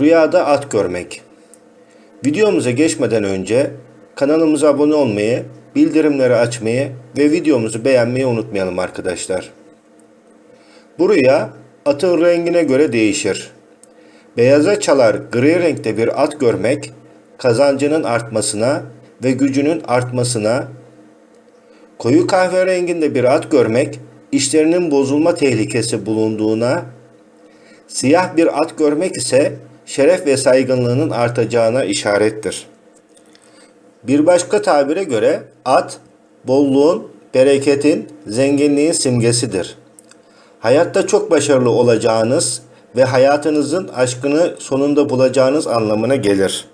Rüyada at görmek. Videomuza geçmeden önce kanalımıza abone olmayı, bildirimleri açmayı ve videomuzu beğenmeyi unutmayalım arkadaşlar. Bu rüya atın rengine göre değişir. Beyaza çalar gri renkte bir at görmek kazancının artmasına ve gücünün artmasına, koyu kahverenginde bir at görmek işlerinin bozulma tehlikesi bulunduğuna, siyah bir at görmek ise şeref ve saygınlığının artacağına işarettir. Bir başka tabire göre at, bolluğun, bereketin, zenginliğin simgesidir. Hayatta çok başarılı olacağınız ve hayatınızın aşkını sonunda bulacağınız anlamına gelir.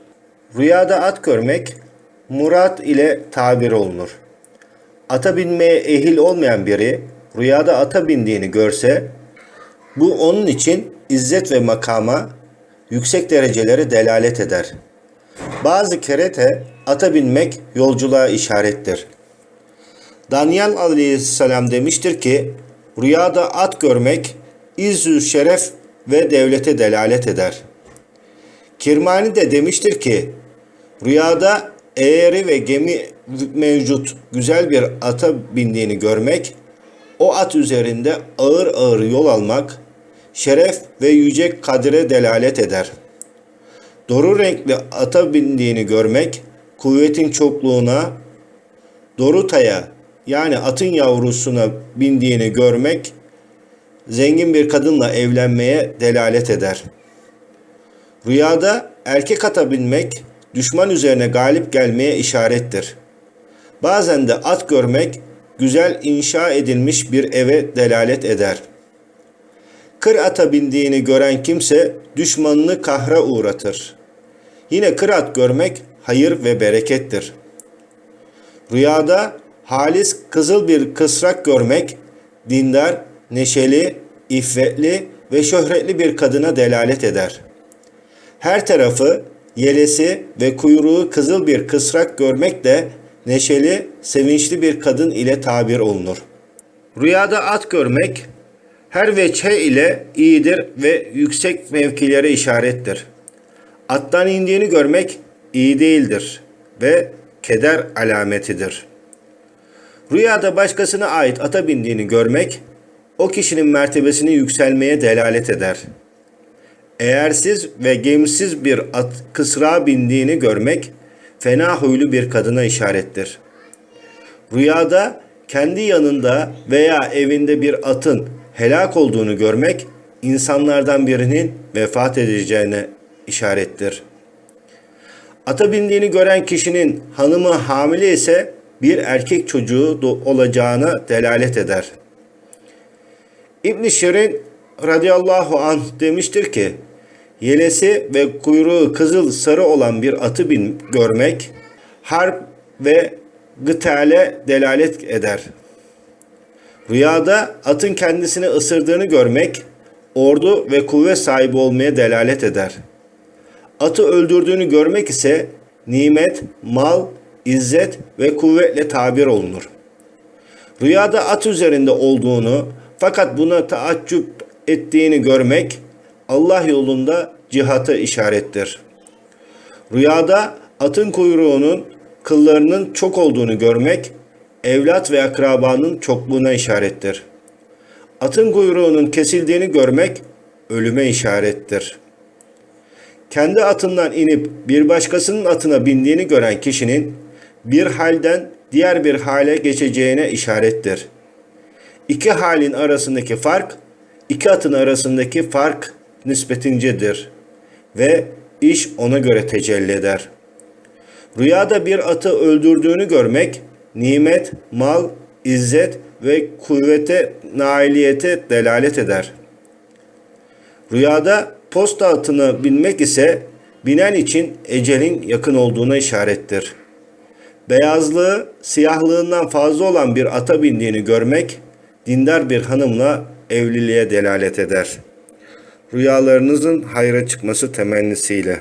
Rüyada at görmek, murat ile tabir olunur. Ata binmeye ehil olmayan biri rüyada ata bindiğini görse, bu onun için izzet ve makama, yüksek derecelere delalet eder. Bazı kerete ata binmek yolculuğa işarettir. Daniel aleyhisselam demiştir ki, rüyada at görmek izzü şeref ve devlete delalet eder. Kirmani de demiştir ki, rüyada eğri ve gemi mevcut güzel bir ata bindiğini görmek, o at üzerinde ağır ağır yol almak, şeref ve yüce kadire delalet eder. Doru renkli ata bindiğini görmek, kuvvetin çokluğuna, dorutaya yani atın yavrusuna bindiğini görmek, zengin bir kadınla evlenmeye delalet eder. Rüyada erkek ata binmek, düşman üzerine galip gelmeye işarettir. Bazen de at görmek, güzel inşa edilmiş bir eve delalet eder. Kır ata bindiğini gören kimse düşmanını kahra uğratır. Yine kır at görmek hayır ve berekettir. Rüyada halis kızıl bir kısrak görmek, dindar, neşeli, iffetli ve şöhretli bir kadına delalet eder. Her tarafı, yelesi ve kuyruğu kızıl bir kısrak görmek de neşeli, sevinçli bir kadın ile tabir olunur. Rüyada at görmek her veçhe ile iyidir ve yüksek mevkilere işarettir. Attan indiğini görmek iyi değildir ve keder alametidir. Rüyada başkasına ait ata bindiğini görmek o kişinin mertebesini yükselmeye delalet eder. Eğersiz ve gemsiz bir at kısrağa bindiğini görmek fena huylu bir kadına işarettir. Rüyada kendi yanında veya evinde bir atın helak olduğunu görmek insanlardan birinin vefat edeceğine işarettir. Ata bindiğini gören kişinin hanımı hamile ise bir erkek çocuğu olacağına delalet eder. İbn Şirin radıyallahu anh demiştir ki, yelesi ve kuyruğu kızıl sarı olan bir atı bin görmek, harp ve gıtale delalet eder. Rüyada atın kendisini ısırdığını görmek, ordu ve kuvvet sahibi olmaya delalet eder. Atı öldürdüğünü görmek ise nimet, mal, izzet ve kuvvetle tabir olunur. Rüyada at üzerinde olduğunu fakat buna taaccüp ettiğini görmek Allah yolunda cihata işarettir. Rüyada atın kuyruğunun kıllarının çok olduğunu görmek evlat ve akrabanın çokluğuna işarettir. Atın kuyruğunun kesildiğini görmek ölüme işarettir. Kendi atından inip bir başkasının atına bindiğini gören kişinin bir halden diğer bir hale geçeceğine işarettir. İki halin arasındaki fark, iki atın arasındaki fark nispetincedir ve iş ona göre tecelli eder. Rüyada bir atı öldürdüğünü görmek, nimet, mal, izzet ve kuvvete, nailiyete delalet eder. Rüyada posta atını binmek ise binen için ecelin yakın olduğuna işarettir. Beyazlığı siyahlığından fazla olan bir ata bindiğini görmek, dindar bir hanımla evliliğe delalet eder. Rüyalarınızın hayra çıkması temennisiyle.